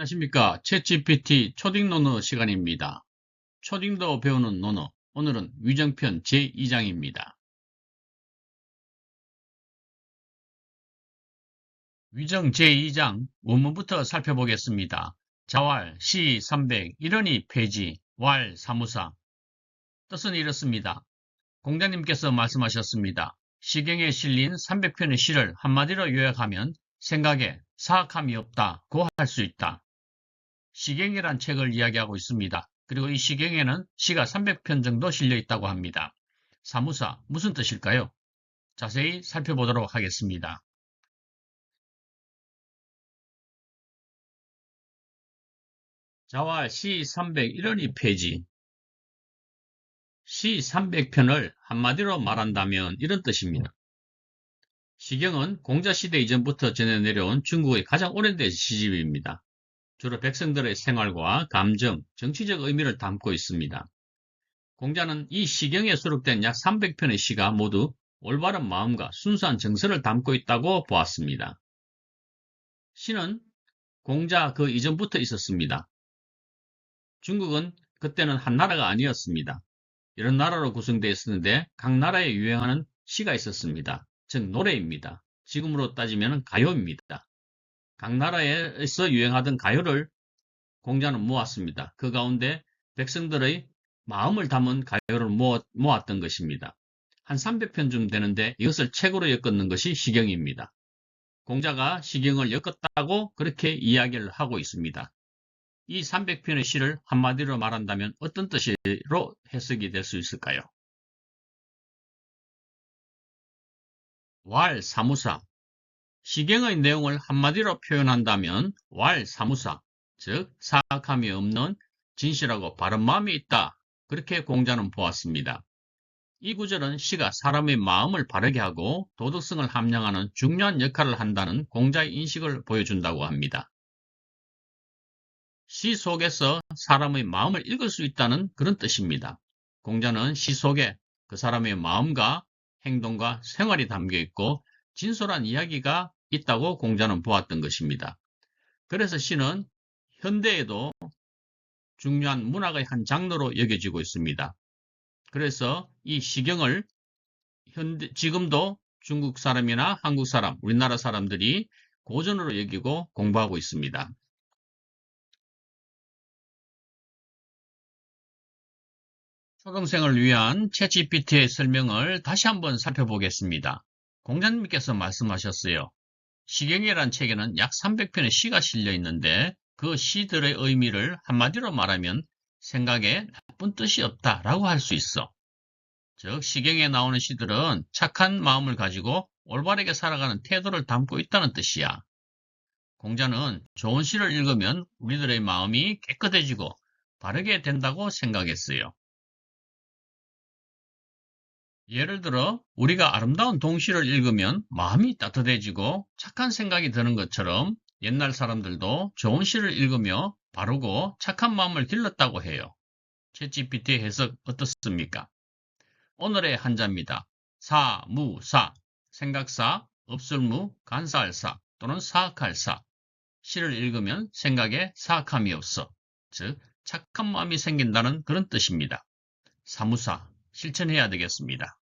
안녕하십니까. 챗GPT 초딩 논어 시간입니다. 초딩도 배우는 논어. 오늘은 위정편 제2장입니다. 위정 제2장 원문부터 살펴보겠습니다. 자왈, 시, 300, 이러니 폐지, 왈, 사무사. 뜻은 이렇습니다. 공자님께서 말씀하셨습니다. 시경에 실린 300편의 시를 한마디로 요약하면 생각에 사악함이 없다 고 할 수 있다. 시경이란 책을 이야기하고 있습니다. 그리고 이 시경에는 시가 300편 정도 실려 있다고 합니다. 사무사, 무슨 뜻일까요? 자세히 살펴보도록 하겠습니다. 자와 시 301원이 폐지 시 300편을 한마디로 말한다면 이런 뜻입니다. 시경은 공자시대 이전부터 전해 내려온 중국의 가장 오랜된 시집입니다. 주로 백성들의 생활과 감정, 정치적 의미를 담고 있습니다. 공자는 이 시경에 수록된 약 300편의 시가 모두 올바른 마음과 순수한 정서를 담고 있다고 보았습니다. 시는 공자 그 이전부터 있었습니다. 중국은 그때는 한 나라가 아니었습니다. 이런 나라로 구성되어 있었는데 각 나라에 유행하는 시가 있었습니다. 즉 노래입니다. 지금으로 따지면 가요입니다. 각 나라에서 유행하던 가요를 공자는 모았습니다. 그 가운데 백성들의 마음을 담은 가요를 모았 던 것입니다. 한 300편쯤 되는데 이것을 책으로 엮었는 것이 시경입니다. 공자가 시경을 엮었다고 그렇게 이야기를 하고 있습니다. 이 300편의 시를 한마디로 말한다면 어떤 뜻으로 해석이 될 수 있을까요? 왈 사무사 시경의 내용을 한마디로 표현한다면 왈 사무사 즉 사악함이 없는 진실하고 바른 마음이 있다 그렇게 공자는 보았습니다. 이 구절은 시가 사람의 마음을 바르게 하고 도덕성을 함양하는 중요한 역할을 한다는 공자의 인식을 보여준다고 합니다. 시 속에서 사람의 마음을 읽을 수 있다는 그런 뜻입니다. 공자는 시 속에 그 사람의 마음과 행동과 생활이 담겨 있고 진솔한 이야기가 있다고 공자는 보았던 것입니다. 그래서 시는 현대에도 중요한 문학의 한 장르로 여겨지고 있습니다. 그래서 이 시경을 현대, 지금도 중국 사람이나 한국 사람, 우리나라 사람들이 고전으로 여기고 공부하고 있습니다. 초등생을 위한 채찌PT의 설명을 다시 한번 살펴보겠습니다. 공자님께서 말씀하셨어요. 시경이란 책에는 약 300편의 시가 실려 있는데 그 시들의 의미를 한마디로 말하면 생각에 나쁜 뜻이 없다라고 할 수 있어. 즉 시경에 나오는 시들은 착한 마음을 가지고 올바르게 살아가는 태도를 담고 있다는 뜻이야. 공자는 좋은 시를 읽으면 우리들의 마음이 깨끗해지고 바르게 된다고 생각했어요. 예를 들어 우리가 아름다운 동시를 읽으면 마음이 따뜻해지고 착한 생각이 드는 것처럼 옛날 사람들도 좋은 시를 읽으며 바르고 착한 마음을 길렀다고 해요. 채찌PT 해석 어떻습니까? 오늘의 한자입니다. 사, 무, 사, 생각사, 없을무, 간사할사 또는 사악할사. 시를 읽으면 생각에 사악함이 없어. 즉 착한 마음이 생긴다는 그런 뜻입니다. 사무사, 실천해야 되겠습니다.